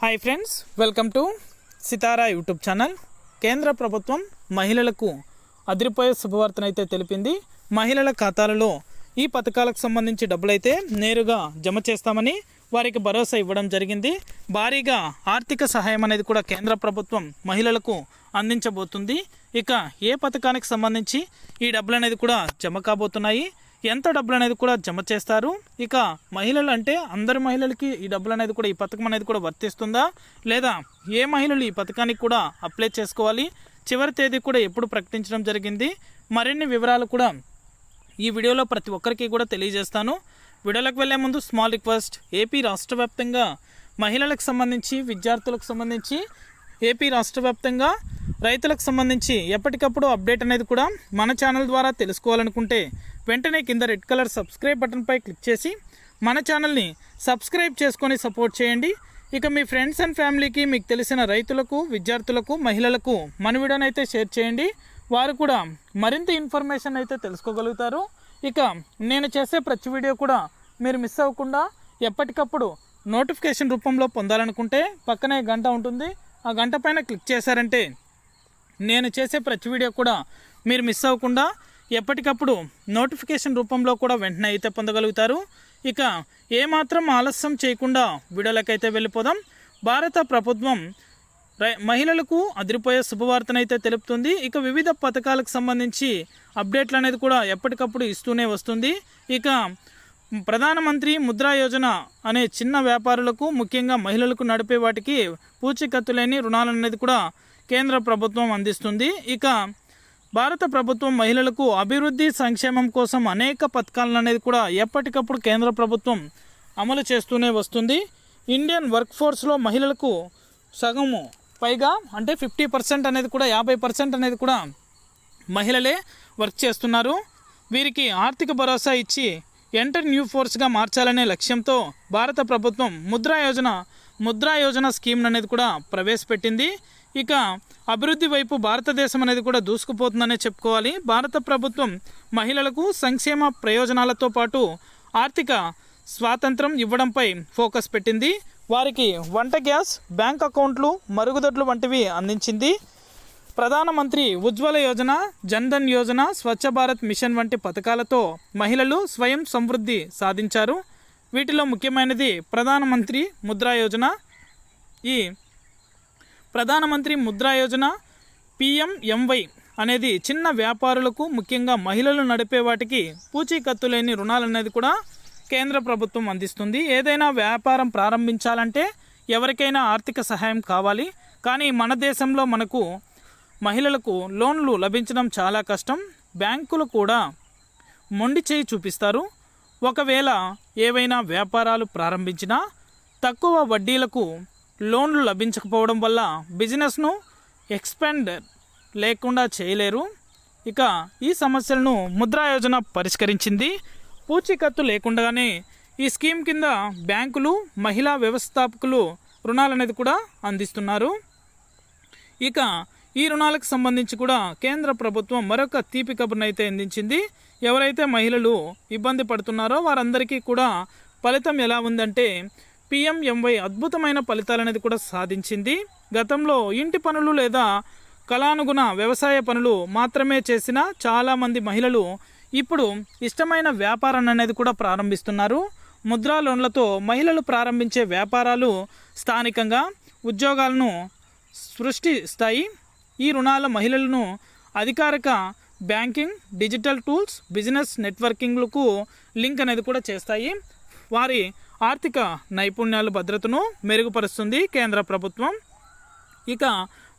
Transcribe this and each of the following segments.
Hi friends welcome to Sitara YouTube channel కేంద్ర ప్రభుత్వం మహిళలకు అదిరిపోయే శుభవార్తనైతే తెలిపింది. మహిళల ఖాతాలలో ఈ పథకాలకు సంబంధించి డబ్బులైతే నేరుగా జమ చేస్తామని వారికి భరోసా ఇవ్వడం జరిగింది. భారీగా ఆర్థిక సహాయం అనేది కూడా కేంద్ర ప్రభుత్వం మహిళలకు అందించబోతుంది. ఇక ఏ పథకానికి సంబంధించి ఈ డబ్బులు అనేది కూడా జమ కాబోతున్నాయి. ఎంత డబ్బులు అనేది కూడా జమ చేస్తారు. ఇక మహిళలు అంటే అందరి మహిళలకి ఈ డబ్బులు అనేది కూడా ఈ పథకం అనేది కూడా వర్తిస్తుందా? లేదా ఏ మహిళలు ఈ పథకానికి కూడా అప్లై చేసుకోవాలి? చివరి తేదీ కూడా ఎప్పుడు ప్రకటించడం జరిగింది? మరిన్ని వివరాలు కూడా ఈ వీడియోలో ప్రతి ఒక్కరికి కూడా తెలియజేస్తాను. వీడియోలకు వెళ్ళే ముందు స్మాల్ రిక్వెస్ట్. ఏపీ రాష్ట్ర వ్యాప్తంగా మహిళలకు సంబంధించి విద్యార్థులకు సంబంధించి ఏపీ రాష్ట్ర వ్యాప్తంగా రైతులకు సంబంధించి ఎప్పటికప్పుడు అప్డేట్ అనేది కూడా మన ఛానల్ ద్వారా తెలుసుకోవాలనుకుంటే వెంటనే కింద రెడ్ కలర్ సబ్స్క్రైబ్ బటన్పై క్లిక్ చేసి మన ఛానల్ని సబ్స్క్రైబ్ చేసుకొని సపోర్ట్ చేయండి. ఇక మీ ఫ్రెండ్స్ అండ్ ఫ్యామిలీకి మీకు తెలిసిన రైతులకు విద్యార్థులకు మహిళలకు మన వీడియోని అయితే షేర్ చేయండి. వారు కూడా మరింత ఇన్ఫర్మేషన్ అయితే తెలుసుకోగలుగుతారు. ఇక నేను చేసే ప్రతి వీడియో కూడా మీరు మిస్ అవ్వకుండా ఎప్పటికప్పుడు నోటిఫికేషన్ రూపంలో పొందాలనుకుంటే పక్కనే గంట ఉంటుంది. ఆ గంట పైన క్లిక్ చేశారంటే నేను చేసే ప్రతి వీడియో కూడా మీరు మిస్ అవ్వకుండా ఎప్పటికప్పుడు నోటిఫికేషన్ రూపంలో కూడా వెంటనే అయితే పొందగలుగుతారు. ఇక ఏమాత్రం ఆలస్యం చేయకుండా వీడియోలకైతే వెళ్ళిపోదాం. భారత ప్రభుత్వం రై- మహిళలకు అదిరిపోయే శుభవార్తనైతే తెలుపుతుంది. ఇక వివిధ పథకాలకు సంబంధించి అప్డేట్లు అనేది కూడా ఎప్పటికప్పుడు ఇస్తూనే వస్తుంది. ఇక ప్రధానమంత్రి ముద్రా యోజన అనే చిన్న వ్యాపారులకు ముఖ్యంగా మహిళలకు నడిపే వాటికి పూచీకత్తు లేని రుణాలు అనేది కూడా కేంద్ర ప్రభుత్వం అందిస్తుంది. ఇక భారత ప్రభుత్వం మహిళలకు అభివృద్ధి సంక్షేమం కోసం అనేక పథకాలను అనేది కూడా ఎప్పటికప్పుడు కేంద్ర ప్రభుత్వం అమలు చేస్తూనే వస్తుంది. ఇండియన్ వర్క్ ఫోర్స్లో మహిళలకు సగము పైగా అంటే ఫిఫ్టీ పర్సెంట్ అనేది కూడా యాభై పర్సెంట్ అనేది కూడా మహిళలే వర్క్ చేస్తున్నారు. వీరికి ఆర్థిక భరోసా ఇచ్చి ఎంటర్ న్యూ ఫోర్స్గా మార్చాలనే లక్ష్యంతో భారత ప్రభుత్వం ముద్రా యోజన ముద్రా యోజన స్కీమ్ అనేది కూడా ప్రవేశపెట్టింది. ఇక అభివృద్ధి వైపు భారతదేశం అనేది కూడా దూసుకుపోతుందనే చెప్పుకోవాలి. భారత ప్రభుత్వం మహిళలకు సంక్షేమ ప్రయోజనాలతో పాటు ఆర్థిక స్వాతంత్రం ఇవ్వడంపై ఫోకస్ పెట్టింది. వారికి వంట గ్యాస్ బ్యాంక్ అకౌంట్లు మరుగుదొడ్లు వంటివి అందించింది. ప్రధానమంత్రి ఉజ్వల యోజన జన్ధన్ యోజన స్వచ్ఛ భారత్ మిషన్ వంటి పథకాలతో మహిళలు స్వయం సమృద్ధి సాధించారు. వీటిలో ముఖ్యమైనది ప్రధానమంత్రి ముద్రా యోజన. ఈ ప్రధానమంత్రి ముద్రా యోజన పిఎంఎంవై అనేది చిన్న వ్యాపారులకు ముఖ్యంగా మహిళలు నడిపే వాటికి పూచీకత్తు లేని రుణాలు అనేది కూడా కేంద్ర ప్రభుత్వం అందిస్తుంది. ఏదైనా వ్యాపారం ప్రారంభించాలంటే ఎవరికైనా ఆర్థిక సహాయం కావాలి. కానీ మన దేశంలో మనకు మహిళలకు లోన్లు లభించడం చాలా కష్టం. బ్యాంకులు కూడా మొండి చేయి చూపిస్తారు. ఒకవేళ ఏవైనా వ్యాపారాలు ప్రారంభించినా తక్కువ వడ్డీలకు లోన్లు లభించకపోవడం వల్ల బిజినెస్ను ఎక్స్పెండ్ లేకుండా చేయలేరు. ఇక ఈ సమస్యలను ముద్రా యోజన పరిష్కరించింది. పూచీకత్తు లేకుండానే ఈ స్కీమ్ కింద బ్యాంకులు మహిళా వ్యవస్థాపకులు రుణాలు అనేది కూడా అందిస్తున్నారు. ఇక ఈ రుణాలకు సంబంధించి కూడా కేంద్ర ప్రభుత్వం మరొక తీపి కబుర్నైతే అందించింది. ఎవరైతే మహిళలు ఇబ్బంది పడుతున్నారో వారందరికీ కూడా ఫలితం ఎలా ఉందంటే పిఎంఎంవై అద్భుతమైన ఫలితాలు అనేది కూడా సాధించింది. గతంలో ఇంటి పనులు లేదా కళానుగుణ వ్యవసాయ పనులు మాత్రమే చేసిన చాలామంది మహిళలు ఇప్పుడు ఇష్టమైన వ్యాపారాన్ని అనేది కూడా ప్రారంభిస్తున్నారు. ముద్రా లోన్లతో మహిళలు ప్రారంభించే వ్యాపారాలు స్థానికంగా ఉద్యోగాలను సృష్టిస్తాయి ఈ రుణాల మహిళలను అధికారిక బ్యాంకింగ్ డిజిటల్ టూల్స్ బిజినెస్ నెట్వర్కింగ్లకు లింక్ అనేది కూడా చేస్తాయి. వారి ఆర్థిక నైపుణ్యాలు భద్రతను మెరుగుపరుస్తుంది కేంద్ర ప్రభుత్వం. ఇక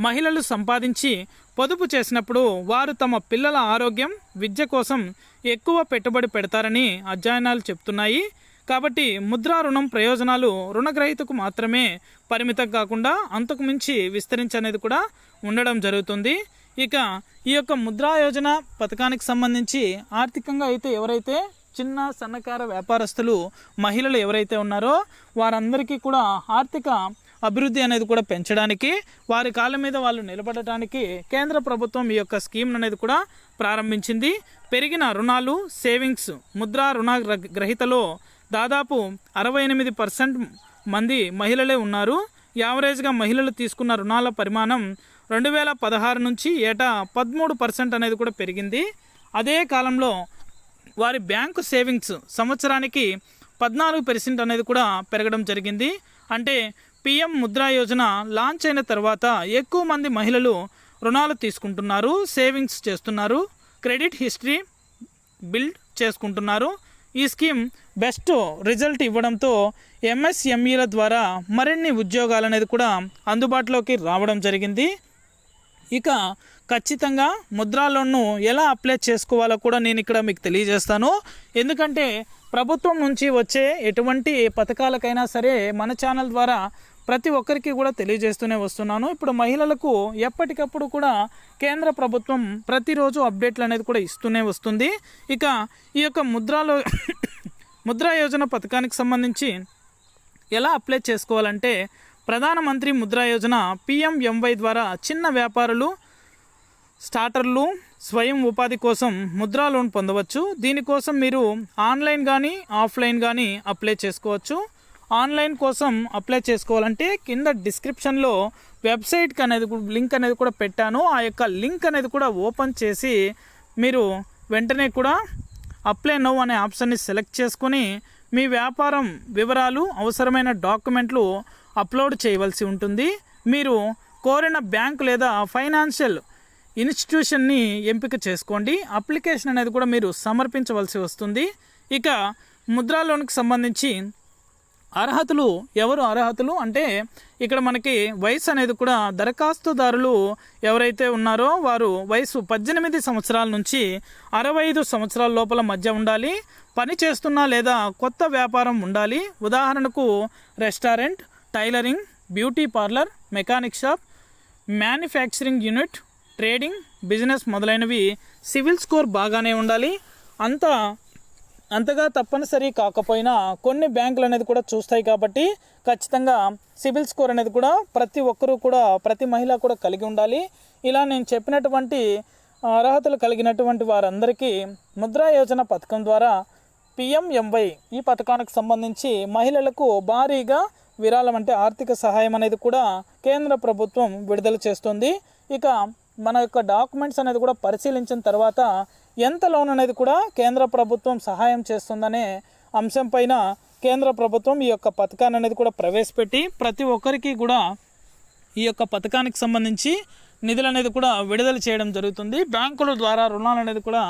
మహిళలు సంపాదించి పొదుపు చేసినప్పుడు వారు తమ పిల్లల ఆరోగ్యం విద్య కోసం ఎక్కువ పెట్టుబడి పెడతారని అధ్యయనాలు చెప్తున్నాయి. కాబట్టి ముద్రా రుణం ప్రయోజనాలు రుణగ్రహీతకు మాత్రమే పరిమితం కాకుండా అంతకు మించి విస్తరించనేది కూడా ఉండడం జరుగుతుంది. ఇక ఈ యొక్క ముద్రా యోజన పథకానికి సంబంధించి ఆర్థికంగా అయితే ఎవరైతే చిన్న సన్నకార వ్యాపారస్తులు మహిళలు ఎవరైతే ఉన్నారో వారందరికీ కూడా ఆర్థిక అభివృద్ధి అనేది కూడా పెంచడానికి వారి కాళ్ళ మీద వాళ్ళు నిలబడటానికి కేంద్ర ప్రభుత్వం ఈ యొక్క స్కీమ్ అనేది కూడా ప్రారంభించింది. పెరిగిన రుణాలు సేవింగ్స్ ముద్రా రుణ గ్రహీతలో దాదాపు అరవై ఎనిమిది పర్సెంట్ మంది మహిళలే ఉన్నారు. యావరేజ్గా మహిళలు తీసుకున్న రుణాల పరిమాణం రెండు వేల పదహారు నుంచి ఏటా పదమూడు పర్సెంట్ అనేది కూడా పెరిగింది. అదే కాలంలో వారి బ్యాంకు సేవింగ్స్ సంవత్సరానికి పద్నాలుగు పెర్సెంట్ అనేది కూడా పెరగడం జరిగింది. అంటే పిఎం ముద్రా యోజన లాంచ్ అయిన తర్వాత ఎక్కువ మంది మహిళలు రుణాలు తీసుకుంటున్నారు సేవింగ్స్ చేస్తున్నారు క్రెడిట్ హిస్టరీ బిల్డ్ చేసుకుంటున్నారు. ఈ స్కీమ్ బెస్ట్ రిజల్ట్ ఇవ్వడంతో ఎంఎస్ఎంఈల ద్వారా మరిన్ని ఉద్యోగాలు అనేది కూడా అందుబాటులోకి రావడం జరిగింది. ఇక ఖచ్చితంగా ముద్రా లోన్ను ఎలా అప్లై చేసుకోవాలో కూడా నేను ఇక్కడ మీకు తెలియజేస్తాను. ఎందుకంటే ప్రభుత్వం నుంచి వచ్చే ఎటువంటి పథకాలకైనా సరే మన ఛానల్ ద్వారా ప్రతి ఒక్కరికి కూడా తెలియజేస్తూనే వస్తున్నాను. ఇప్పుడు మహిళలకు ఎప్పటికప్పుడు కూడా కేంద్ర ప్రభుత్వం ప్రతిరోజు అప్డేట్లు అనేది కూడా ఇస్తూనే వస్తుంది. ఇక ఈ యొక్క ముద్రాలో ముద్రా యోజన పథకానికి సంబంధించి ఎలా అప్లై చేసుకోవాలంటే ప్రధానమంత్రి ముద్రా యోజన పిఎంఎంవై ద్వారా చిన్న వ్యాపారులు స్టార్టర్లు స్వయం ఉపాధి కోసం ముద్రా లోన్ పొందవచ్చు. దీనికోసం మీరు ఆన్లైన్ కానీ ఆఫ్లైన్ కానీ అప్లై చేసుకోవచ్చు. ఆన్లైన్ కోసం అప్లై చేసుకోవాలంటే కింద డిస్క్రిప్షన్లో వెబ్సైట్కి అనేది లింక్ అనేది కూడా పెట్టాను. ఆ యొక్క లింక్ అనేది కూడా ఓపెన్ చేసి మీరు వెంటనే కూడా అప్లై నౌ అనే ఆప్షన్ని సెలెక్ట్ చేసుకొని మీ వ్యాపారం వివరాలు అవసరమైన డాక్యుమెంట్లు అప్లోడ్ చేయవలసి ఉంటుంది. మీరు కోరిన బ్యాంక్ లేదా ఫైనాన్షియల్ ఇన్స్టిట్యూషన్ని ఎంపిక చేసుకోండి. అప్లికేషన్ అనేది కూడా మీరు సమర్పించవలసి వస్తుంది. ఇక ముద్రా లోన్కి సంబంధించి అర్హతలు ఎవరు అర్హతలు? అంటే ఇక్కడ మనకి వయసు అనేది కూడా దరఖాస్తుదారులు ఎవరైతే ఉన్నారో వారు వయసు పద్దెనిమిది సంవత్సరాల నుంచి అరవై ఐదు సంవత్సరాల లోపల మధ్య ఉండాలి. పని చేస్తున్నా లేదా కొత్త వ్యాపారం ఉండాలి. ఉదాహరణకు restaurant tailoring beauty parlour mechanic shop manufacturing unit trading business మొదలైనవి సివిల్ స్కోర్ బాగానే ఉండాలి. అంతా అంతగా తప్పనిసరి కాకపోయినా కొన్ని బ్యాంకులు అనేది కూడా చూస్తాయి కాబట్టి ఖచ్చితంగా సిబిల్ స్కోర్ అనేది కూడా ప్రతి ఒక్కరూ కూడా ప్రతి మహిళ కూడా కలిగి ఉండాలి. ఇలా నేను చెప్పినటువంటి అర్హతలు కలిగినటువంటి వారందరికీ ముద్రా యోజన పథకం ద్వారా పిఎంఎంవై ఈ పథకానికి సంబంధించి మహిళలకు భారీగా విరాళం అంటే ఆర్థిక సహాయం అనేది కూడా కేంద్ర ప్రభుత్వం విడుదల చేస్తుంది. ఇక మన యొక్క డాక్యుమెంట్స్ అనేది కూడా పరిశీలించిన తర్వాత ఎంత లోన్ అనేది కూడా కేంద్ర ప్రభుత్వం సహాయం చేస్తుందనే అంశం పైన కేంద్ర ప్రభుత్వం ఈ యొక్క పథకాన్ని అనేది కూడా ప్రవేశపెట్టి ప్రతి ఒక్కరికి కూడా ఈ యొక్క పథకానికి సంబంధించి నిధులు అనేది కూడా విడుదల చేయడం జరుగుతుంది. బ్యాంకుల ద్వారా రుణాలు అనేది కూడా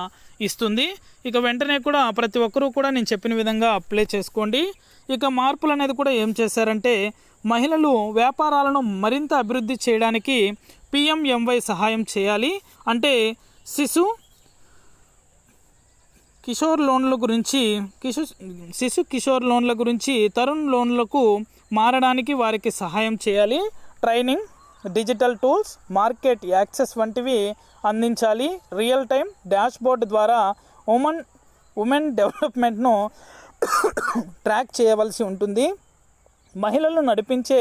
ఇస్తుంది. ఇక వెంటనే కూడా ప్రతి ఒక్కరూ కూడా నేను చెప్పిన విధంగా అప్లై చేసుకోండి. ఇక మార్పులు అనేది కూడా ఏం చేశారంటే మహిళలు వ్యాపారాలను మరింత అభివృద్ధి చేయడానికి పిఎంఎంవై సహాయం చేయాలి. అంటే శిశు కిషోర్ లోన్ల గురించి కిషు శిశు కిషోర్ లోన్ల గురించి తరుణ్ లోన్లకు మారడానికి వారికి సహాయం చేయాలి. Training digital tools market access వంటివి అందించాలి. రియల్ టైం డాష్బోర్డ్ ద్వారా ఉమెన్ ఉమెన్ డెవలప్మెంట్ను ట్రాక్ చేయవలసి ఉంటుంది. మహిళలు నడిపించే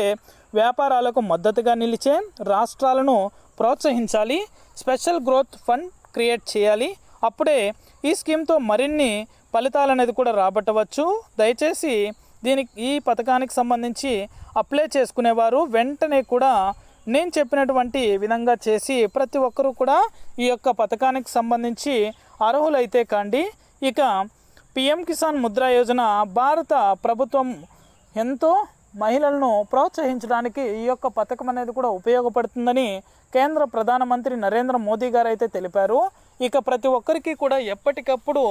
వ్యాపారాలకు మద్దతుగా నిలిచే రాష్ట్రాలను ప్రోత్సహించాలి. స్పెషల్ గ్రోత్ ఫండ్ క్రియేట్ చేయాలి. అప్పుడే ఈ స్కీమ్తో మరిన్ని ఫలితాలు అనేది కూడా రాబట్టవచ్చు. దయచేసి దీనికి ఈ పథకానికి సంబంధించి అప్లై చేసుకునేవారు వెంటనే కూడా నేను చెప్పినటువంటి విధంగా చేసి ప్రతి ఒక్కరూ కూడా ఈ యొక్క పథకానికి సంబంధించి అర్హులైతే కాండి. ఇక పిఎం కిసాన్ ముద్రా యోజన భారత ప్రభుత్వం ఎంతో మహిళలను ప్రోత్సహించడానికి ఈ యొక్క పథకం అనేది కూడా ఉపయోగపడుతుందని కేంద్ర ప్రధానమంత్రి నరేంద్ర మోదీ గారు అయితే తెలిపారు. ఇక ప్రతి ఒక్కరికి కూడా ఎప్పటికప్పుడు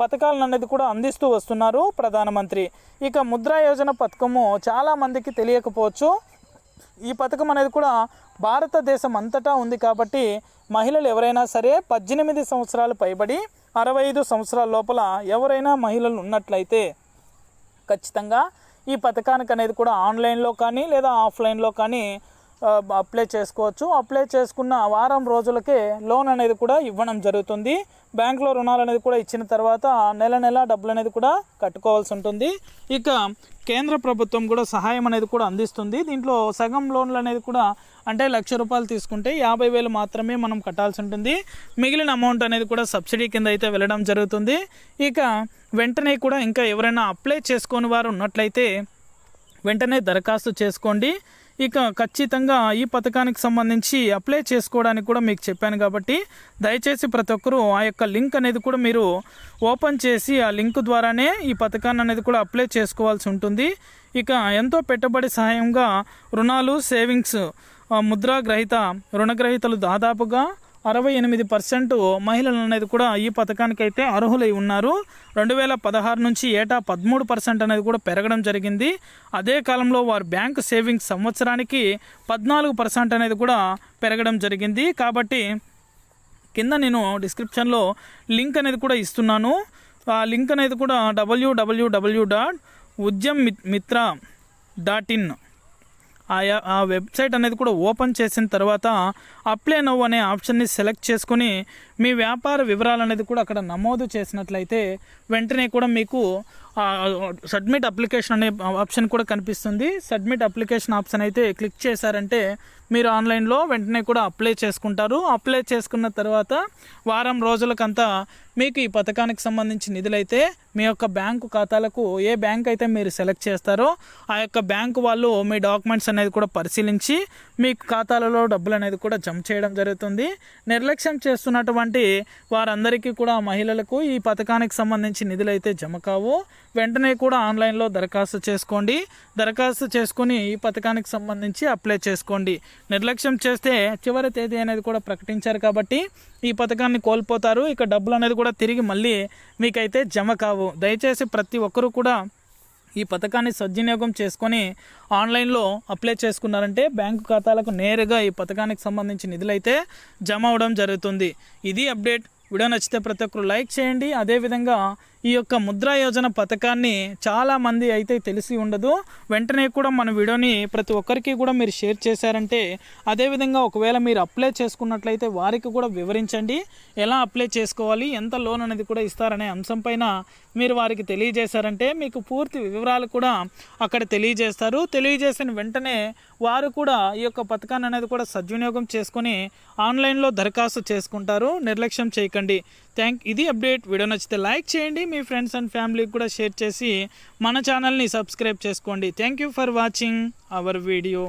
పథకాలను అనేది కూడా అందిస్తూ వస్తున్నారు ప్రధానమంత్రి. ఇక ముద్రా యోజన పథకము చాలా మందికి తెలియకపోవచ్చు. ఈ పథకం అనేది కూడా భారతదేశం అంతటా ఉంది కాబట్టి మహిళలు ఎవరైనా సరే పద్దెనిమిది సంవత్సరాలు పైబడి అరవై ఐదు సంవత్సరాల లోపల ఎవరైనా మహిళలు ఉన్నట్లయితే ఖచ్చితంగా ఈ పథకానికి అనేది కూడా ఆన్లైన్లో కానీ లేదా ఆఫ్లైన్లో కానీ అప్లై చేసుకోవచ్చు. అప్లై చేసుకున్న వారం రోజులకే లోన్ అనేది కూడా ఇవ్వడం జరుగుతుంది. బ్యాంకులో రుణాలు అనేది కూడా ఇచ్చిన తర్వాత నెల నెల డబ్బులు అనేది కూడా కట్టుకోవాల్సి ఉంటుంది. ఇక కేంద్ర ప్రభుత్వం కూడా సహాయం అనేది కూడా అందిస్తుంది. దీంట్లో సగం లోన్లు అనేది కూడా అంటే లక్ష రూపాయలు తీసుకుంటే యాభై వేలు మాత్రమే మనం కట్టాల్సి ఉంటుంది. మిగిలిన అమౌంట్ అనేది కూడా సబ్సిడీ కింద అయితే వెళ్ళడం జరుగుతుంది. ఇక వెంటనే కూడా ఇంకా ఎవరైనా అప్లై చేసుకొని వారు ఉన్నట్లయితే వెంటనే దరఖాస్తు చేసుకోండి. ఇక ఖచ్చితంగా ఈ పథకానికి సంబంధించి అప్లై చేసుకోవడానికి కూడా మీకు చెప్పాను కాబట్టి దయచేసి ప్రతి ఒక్కరూ ఆ యొక్క లింక్ అనేది కూడా మీరు ఓపెన్ చేసి ఆ లింక్ ద్వారానే ఈ పథకాన్ని అనేది కూడా అప్లై చేసుకోవాల్సి ఉంటుంది. ఇక ఎంతో పెట్టుబడి సహాయంగా రుణాలు సేవింగ్స్ ఆ, ముద్రా గ్రహీత రుణగ్రహీతలు దాదాపుగా అరవై ఎనిమిది పర్సెంట్ మహిళలు అనేది కూడా ఈ పథకానికి అయితే అర్హులై ఉన్నారు. రెండు వేల పదహారు నుంచి ఏటా పదమూడు పర్సెంట్ అనేది కూడా పెరగడం జరిగింది. అదే కాలంలో వారు బ్యాంక్ సేవింగ్స్ సంవత్సరానికి పద్నాలుగు పర్సెంట్ అనేది కూడా పెరగడం జరిగింది. కాబట్టి కింద నేను డిస్క్రిప్షన్లో లింక్ అనేది కూడా ఇస్తున్నాను. ఆ లింక్ అనేది కూడా డబ్ల్యూడబ్ల్యూడబ్ల్యూ డాట్ ఉద్యమ్ మిత్- మిత్ర డాట్ ఇన్ ఆ ఆ వెబ్సైట్ అనేది కూడా ఓపెన్ చేసిన తర్వాత అప్లై నవ్వు అనే ఆప్షన్ని సెలెక్ట్ చేసుకుని మీ వ్యాపార వివరాలు అనేది కూడా అక్కడ నమోదు చేసినట్లయితే వెంటనే కూడా మీకు సబ్మిట్ అప్లికేషన్ అనే ఆప్షన్ కూడా కనిపిస్తుంది. సబ్మిట్ అప్లికేషన్ ఆప్షన్ అయితే క్లిక్ చేశారంటే మీరు ఆన్లైన్లో వెంటనే కూడా అప్లై చేసుకుంటారు. అప్లై చేసుకున్న తర్వాత వారం రోజులకంతా మీకు ఈ పథకానికి సంబంధించి నిధులైతే మీ యొక్క బ్యాంకు ఖాతాలకు ఏ బ్యాంక్ అయితే మీరు సెలెక్ట్ చేస్తారో ఆ యొక్క బ్యాంకు వాళ్ళు మీ డాక్యుమెంట్స్ అనేది కూడా పరిశీలించి మీ ఖాతాలలో డబ్బులు అనేది కూడా జమ చేయడం జరుగుతుంది. నిర్లక్ష్యం చేస్తున్నటువంటి వారందరికీ కూడా మహిళలకు ఈ పథకానికి సంబంధించి నిధులైతే జమ కావు. వెంటనే కూడా ఆన్లైన్లో దరఖాస్తు చేసుకోండి. దరఖాస్తు చేసుకుని ఈ పథకానికి సంబంధించి అప్లై చేసుకోండి. నిర్లక్ష్యం చేస్తే చివరి తేదీ అనేది కూడా ప్రకటించారు కాబట్టి ఈ పథకాన్ని కోల్పోతారు. ఇక డబ్బులు అనేది కూడా తిరిగి మళ్ళీ మీకైతే జమ కావు. దయచేసి ప్రతి ఒక్కరూ కూడా ఈ పథకాన్ని సద్వినియోగం చేసుకొని ఆన్లైన్లో అప్లై చేసుకున్నారంటే బ్యాంకు ఖాతాలకు నేరుగా ఈ పథకానికి సంబంధించి నిధులైతే జమ అవడం జరుగుతుంది. ఇది అప్డేట్. వీడియో నచ్చితే ప్రతి ఒక్కరు లైక్ చేయండి. అదేవిధంగా ఈ యొక్క ముద్రా యోజన పథకాన్ని చాలామంది అయితే తెలిసి ఉండదు. వెంటనే కూడా మన వీడియోని ప్రతి ఒక్కరికి కూడా మీరు షేర్ చేశారంటే అదేవిధంగా ఒకవేళ మీరు అప్లై చేసుకున్నట్లయితే వారికి కూడా వివరించండి. ఎలా అప్లై చేసుకోవాలి ఎంత లోన్ అనేది కూడా ఇస్తారనే అంశం పైన మీరు వారికి తెలియజేశారంటే మీకు పూర్తి వివరాలు కూడా అక్కడ తెలియజేస్తారు. తెలియజేసిన వెంటనే వారు కూడా ఈ యొక్క పథకాన్ని అనేది కూడా సద్వినియోగం చేసుకొని ఆన్లైన్లో దరఖాస్తు చేసుకుంటారు. నిర్లక్ష్యం చేయకండి. థ్యాంక్ ఇది అప్డేట్. వీడియో నచ్చితే లైక్ చేయండి. మీ ఫ్రెండ్స్ అండ్ ఫ్యామిలీకి కూడా షేర్ చేసి మన ఛానల్ని సబ్స్క్రైబ్ చేసుకోండి. Thank you for watching our video